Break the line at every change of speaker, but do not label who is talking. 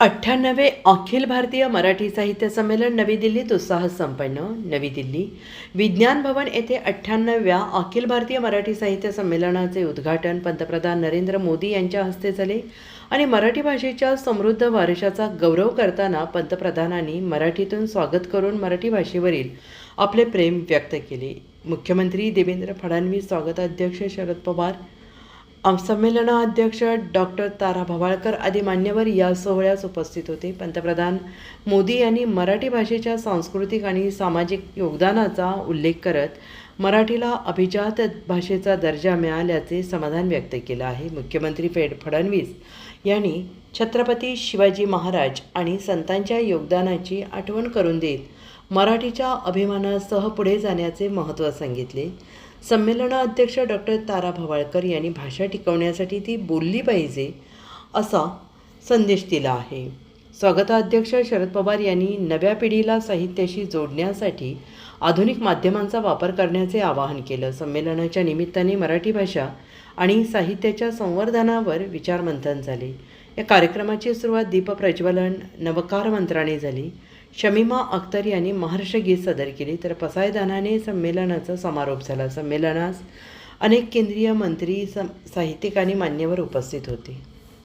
अठ्ठ्याण्णवे अखिल भारतीय मराठी साहित्य संमेलन नवी दिल्लीत उत्साह संपन्न. नवी दिल्ली विज्ञान भवन येथे अठ्ठ्याण्णव्या अखिल भारतीय मराठी साहित्य संमेलनाचे उद्घाटन पंतप्रधान नरेंद्र मोदी यांच्या हस्ते झाले आणि मराठी भाषेच्या समृद्ध वारशाचा गौरव करताना पंतप्रधानांनी मराठीतून स्वागत करून मराठी भाषेवरील आपले प्रेम व्यक्त केले. मुख्यमंत्री देवेंद्र फडणवीस स्वागताध्यक्ष शरद पवार संमेलनाध्यक्ष डॉक्टर तारा भवाळकर आदी मान्यवर या सोहळ्यास उपस्थित होते. पंतप्रधान मोदी यांनी मराठी भाषेच्या सांस्कृतिक आणि सामाजिक योगदानाचा उल्लेख करत मराठीला अभिजात भाषेचा दर्जा मिळाल्याचे समाधान व्यक्त केलं आहे. मुख्यमंत्री फेड फडणवीस यांनी छत्रपती शिवाजी महाराज आणि संतांच्या योगदानाची आठवण करून देत मराठीच्या अभिमानासह पुढे जाण्याचे महत्त्व सांगितले. संमेलनाध्यक्ष डॉक्टर तारा भवाळकर यांनी भाषा टिकवण्यासाठी ती बोलली पाहिजे असा संदेश दिला आहे. स्वागताध्यक्ष शरद पवार यांनी नव्या पिढीला साहित्याशी जोडण्यासाठी आधुनिक माध्यमांचा वापर करण्याचे आवाहन केलं. संमेलनाच्या निमित्ताने मराठी भाषा आणि साहित्याच्या संवर्धनावर विचारमंथन झाले. या कार्यक्रमाची सुरुवात दीपप्रज्वलन नवकार मंत्राने झाली. शमीमा अख्तर यांनी महाराष्ट्र गीत सादर केले. तर पसायदानाने संमेलनाचा समारोप झाला. संमेलनास अनेक केंद्रीय मंत्री सम साहित्यिक आणि मान्यवर उपस्थित होते.